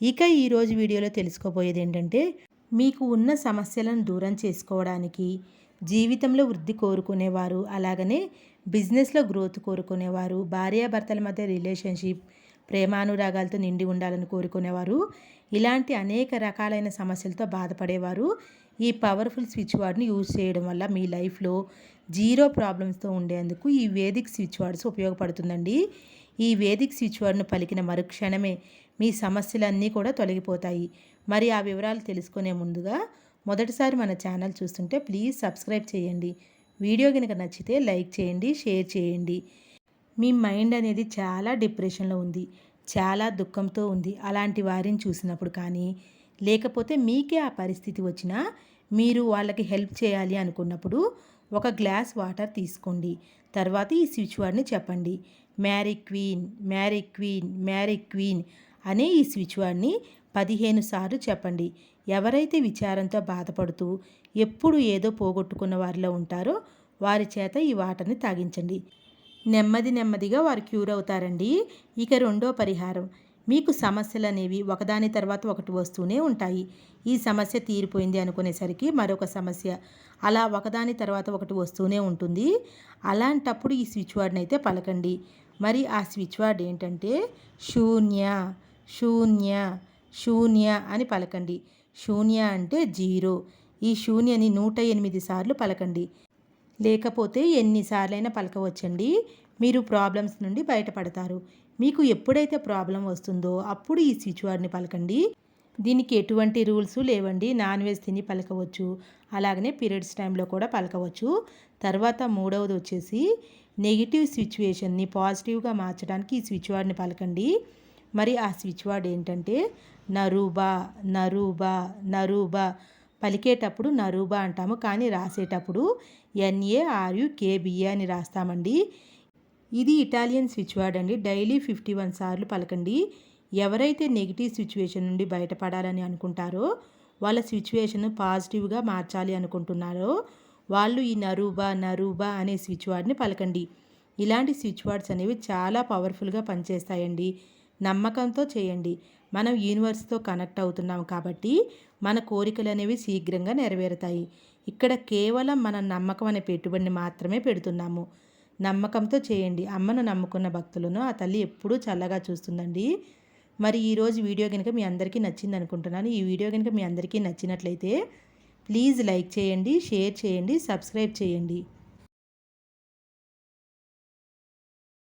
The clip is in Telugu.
ఇక ఈరోజు వీడియోలో తెలుసుకోబోయేది ఏంటంటే మీకు ఉన్న సమస్యలను దూరం చేసుకోవడానికి జీవితంలో వృద్ధి కోరుకునేవారు అలాగనే బిజినెస్లో గ్రోత్ కోరుకునేవారు భార్యాభర్తల మధ్య రిలేషన్షిప్ ప్రేమానురాగాలతో నిండి ఉండాలని కోరుకునేవారు ఇలాంటి అనేక రకాలైన సమస్యలతో బాధపడేవారు ఈ పవర్ఫుల్ స్విచ్ వార్డ్ని యూజ్ చేయడం వల్ల మీ లైఫ్లో జీరో ప్రాబ్లమ్స్తో ఉండేందుకు ఈ వేదిక్ స్విచ్ వార్డ్స్ ఉపయోగపడుతుందండి. ఈ వేదిక్ స్విచ్ వర్డ్ను పలికిన మరుక్షణమే మీ సమస్యలన్నీ కూడా తొలగిపోతాయి. మరి ఆ వివరాలు తెలుసుకునే ముందుగా మొదటిసారి మన ఛానల్ చూస్తుంటే ప్లీజ్ సబ్స్క్రైబ్ చేయండి. వీడియో కనుక నచ్చితే లైక్ చేయండి షేర్ చేయండి. మీ మైండ్ అనేది చాలా డిప్రెషన్లో ఉంది. చాలా దుఃఖంతో ఉంది. అలాంటి వారిని చూసినప్పుడు కానీ లేకపోతే మీకే ఆ పరిస్థితి వచ్చినా మీరు వాళ్ళకి హెల్ప్ చేయాలి అనుకున్నప్పుడు ఒక గ్లాస్ వాటర్ తీసుకోండి. తర్వాత ఈ స్విచ్ వర్డ్ని చెప్పండి. Marry queen marry queen marry queen అనే ఈ స్విచ్ వర్డ్ని పదిహేను సార్లు చెప్పండి. ఎవరైతే విచారంతో బాధపడుతూ ఎప్పుడు ఏదో పోగొట్టుకున్న వారిలో ఉంటారో వారి చేత ఈ వాటర్ని తాగించండి. నెమ్మది నెమ్మదిగా వారు క్యూర్ అవుతారండి. ఇక రెండో పరిహారం. మీకు సమస్యలు అనేవి ఒకదాని తర్వాత ఒకటి వస్తూనే ఉంటాయి. ఈ సమస్య తీరిపోయింది అనుకునేసరికి మరొక సమస్య. అలా ఒకదాని తర్వాత ఒకటి వస్తూనే ఉంటుంది. అలాంటప్పుడు ఈ స్విచ్ వర్డ్ని అయితే పలకండి. మరి ఆ స్విచ్ వర్డ్ ఏంటంటే శూన్య శూన్య శూన్య అని పలకండి. శూన్య అంటే జీరో. ఈ శూన్యని నూట ఎనిమిది సార్లు పలకండి. లేకపోతే ఎన్నిసార్లైనా పలకవచ్చండి. మీరు ప్రాబ్లమ్స్ నుండి బయటపడతారు. మీకు ఎప్పుడైతే ప్రాబ్లం వస్తుందో అప్పుడు ఈ స్విచ్ వర్డ్ని పలకండి. దీనికి ఎటువంటి రూల్స్ లేవండి. నాన్ వెజ్ తిని పలకవచ్చు. అలాగనే పీరియడ్స్ టైంలో కూడా పలకవచ్చు. తర్వాత మూడవది వచ్చేసి నెగిటివ్ సిచ్యువేషన్ని పాజిటివ్గా మార్చడానికి ఈ స్విచ్ వర్డ్ని పలకండి. మరి ఆ స్విచ్ వర్డ్ ఏంటంటే నరూబా నరూబా నరూబా పలికేటప్పుడు నరూబా అంటాము కానీ రాసేటప్పుడు ఎన్ఏఆర్యుకేబిఏ అని రాస్తామండి. ఇది ఇటాలియన్ స్విచ్ వర్డ్ అండి డైలీ ఫిఫ్టీ వన్ సార్లు పలకండి. ఎవరైతే నెగిటివ్ సిచ్యువేషన్ నుండి బయటపడాలని అనుకుంటారో వాళ్ళ సిచ్యువేషన్ పాజిటివ్గా మార్చాలి అనుకుంటున్నారో వాళ్ళు ఈ నరూబా నరూబా అనే స్విచ్ వర్డ్ని పలకండి. ఇలాంటి స్విచ్ వర్డ్స్ అనేవి చాలా పవర్ఫుల్గా పనిచేస్తాయండి. నమ్మకంతో చేయండి. మనం యూనివర్స్తో కనెక్ట్ అవుతున్నాం కాబట్టి మన కోరికలు అనేవి శీఘ్రంగా నెరవేరుతాయి. ఇక్కడ కేవలం మన నమ్మకం అనే పెట్టుబడిని మాత్రమే పెడుతున్నాము. నమ్మకంతో చేయండి. అమ్మను నమ్ముకున్న భక్తులను ఆ తల్లి ఎప్పుడూ చల్లగా చూస్తుందండి. మరి ఈరోజు వీడియో కనుక మీ అందరికీ నచ్చింది అనుకుంటున్నాను. ఈ వీడియో కనుక మీ అందరికీ నచ్చినట్లయితే ప్లీజ్ లైక్ చేయండి షేర్ చేయండి సబ్స్క్రైబ్ చేయండి.